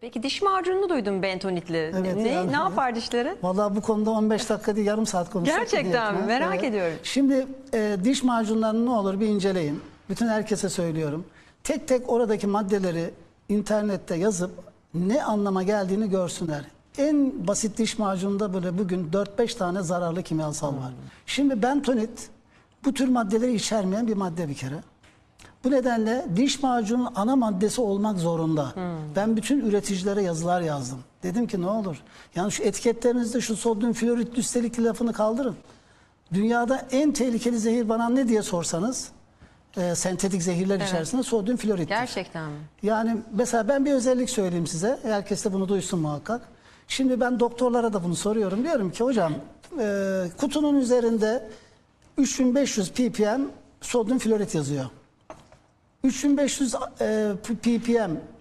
Peki diş macununu duydum bentonitli. Evet, ne, yani- ne yapar dişleri? Vallahi bu konuda 15 dakika değil yarım saat konuşsak. Gerçekten mi? Merak ediyorum. Şimdi e, diş macunlarını ne olur bir inceleyin. Bütün herkese söylüyorum. Tek tek oradaki maddeleri internette yazıp ne anlama geldiğini görsünler. En basit diş macununda böyle bugün 4-5 tane zararlı kimyasal var. Şimdi bentonit bu tür maddeleri içermeyen bir madde bir kere. Bu nedenle diş macunun ana maddesi olmak zorunda. Ben bütün üreticilere yazılar yazdım. Dedim ki ne olur. Yani şu etiketlerinizde şu sodyum florit üstelik lafını kaldırın. Dünyada en tehlikeli zehir bana ne diye sorsanız e, sentetik zehirler içerisinde sodyum florit. Gerçekten mi? Yani mesela ben bir özellik söyleyeyim size. Herkes de bunu duysun muhakkak. Şimdi ben doktorlara da bunu soruyorum. Diyorum ki hocam e, kutunun üzerinde 3500 ppm sodyum florit yazıyor. 3500 e, ppm